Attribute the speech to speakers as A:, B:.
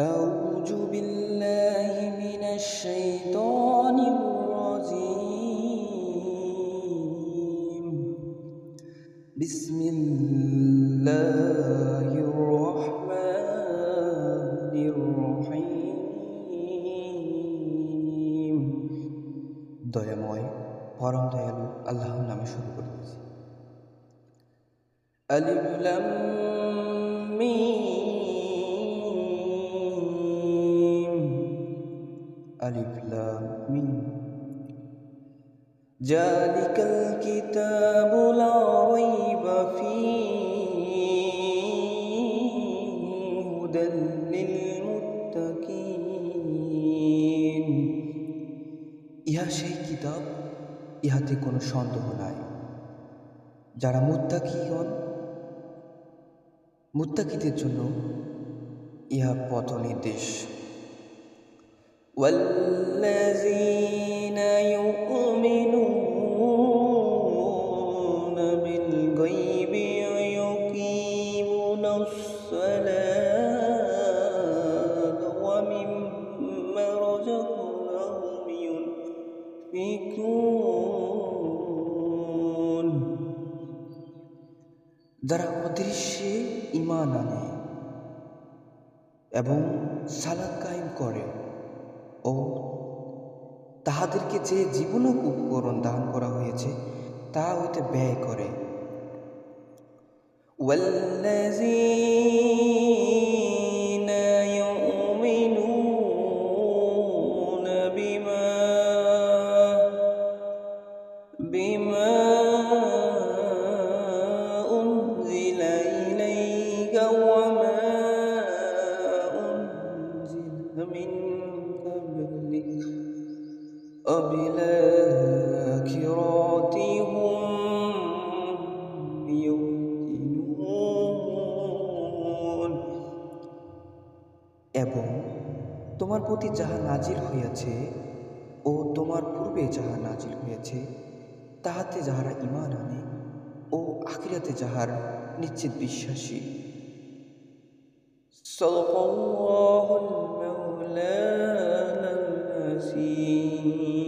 A: أعوذ بالله من الشيطان الرجيم بسم الله الرحمن الرحيم দয়াময় পরম দয়ালু আল্লাহর নামে শুরু করতেছি ألف لام ميم ألف لام ميم ذلك الكتاب لا ريب فيه هدى للمتقين ইহা সেই কিতাব ইহাতে কোনো সন্দেহ নাই যারা মুত্তাকি হন মুত্তাকিদের জন্য ইহা পথ নির্দেশ والذين يؤمنون بالغيب ويقيمون الصلاة ومما رزقناهم ينفقون যারা অদৃশ্যে ইমান আনে এবং সালাদ কায়েম করে ও তাহাদেরকে যে জীবন উপকরণ দান করা হয়েছে তা হইতে ব্যয় করে والذين يؤمنون بما بما وبالآخرة هم يوقنون এবং তোমার প্রতি যাহা নাজিল হইয়াছে ও তোমার পূর্বে যাহা নাজিল হইয়াছে তাহাতে যাহারা ইমান আনে ও আখিরাতে যাহার নিশ্চিত বিশ্বাসী صدق الله المولى mercy.